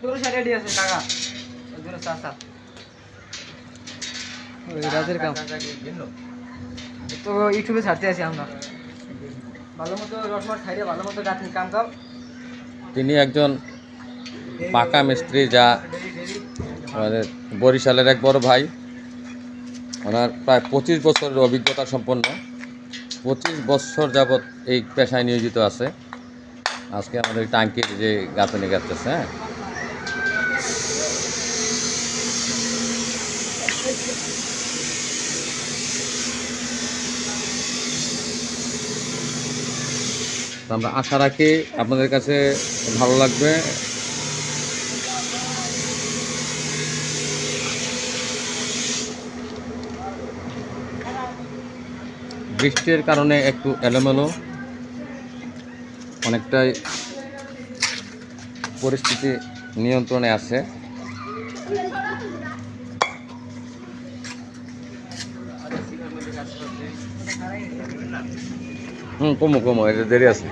তোর রেডি আছে কাকা। ওগুলো চাচা ওই রাতের কাম। তো ইউটিউবে ছাড়তে আছি আমরা। ভালো মতো ভালো মতো গাছ কাম কাম তিনি একজন পাকা মিস্ত্রি যা আমাদের বরিশালের এক বড় ভাই। ওনার প্রায় পঁচিশ বছরের অভিজ্ঞতা সম্পন্ন। পঁচিশ বছর যাবৎ এই পেশায় নিয়োজিত আছে। আজকে আমাদের টাঙ্কির যে গাঁথনি গাঁথতেছে হ্যাঁ? আমরা আশা রাখি আপনাদের কাছে ভালো লাগবে। বৃষ্টির কারণে একটু এলোমেলো, অনেকটাই পরিস্থিতি নিয়ন্ত্রণে আছে। হুম, কমো কমো, এটা দেরি আছে।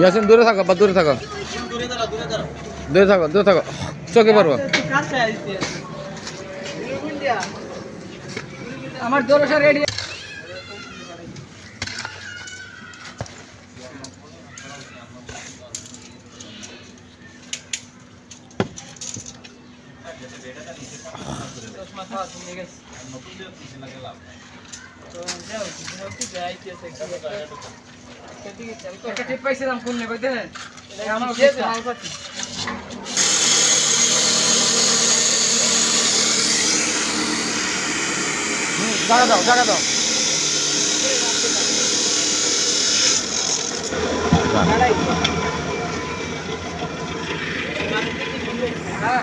ইয়াসিন, দূরে থাকো বা দূরে থাকো। দূরে থাকো দূরে থাকো। চোখে পারব আমার দোরসা রেডি একটা টিপ পাইছিলাম নেবে দেখেন আমার জায়গা দাও জায়গা দাও। হ্যাঁ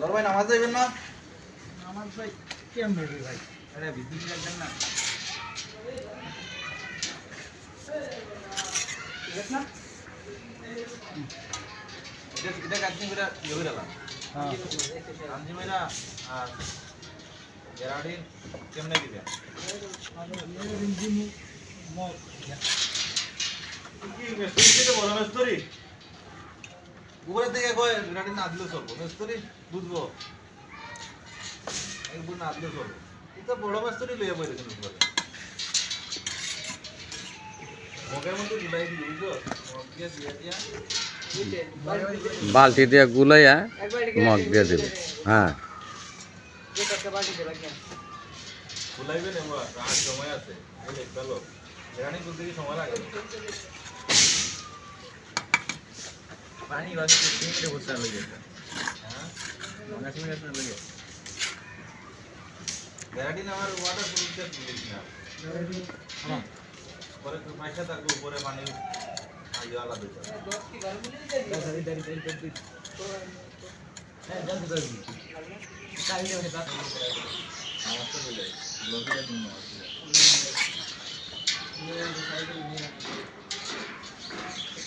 ভাই নামাজ যাইবেন না? আমার ভাই কেমন রে ভাই? আরে বিদ্যুৎ লাগবেন না। দেখ না। এটা এটা উপরের দিকে কয় গেরাডিন না দিলে চলবো মেস্তরি বুঝব? একবার না দিলে চলবো এটা বড় মেস্তরি লইয়া বই দেখুন উপরে। বালতি দিয়ে গুলাইয়া মগ দিয়ে দেবে। হ্যাঁ। নেব আর সময় আছে। এই দেখতে তুলতে কি সময় লাগে পানি বাকি তিন মিনিট বসে লাগে হ্যাঁ? মনে মিনিট লাগে গ্যারান্টি আমার ওয়াটার প্রুফটা তুলিস না। হ্যাঁ পরে পয়সা থাকবে উপরে পানি আইও আলাদা হ্যাঁ জানতে পারবি। আমার তো বলে লোকেরা দিন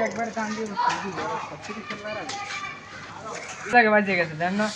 একবার কান দিয়ে সব কিছু খেলার আগে। বাজে গেছে দেন না।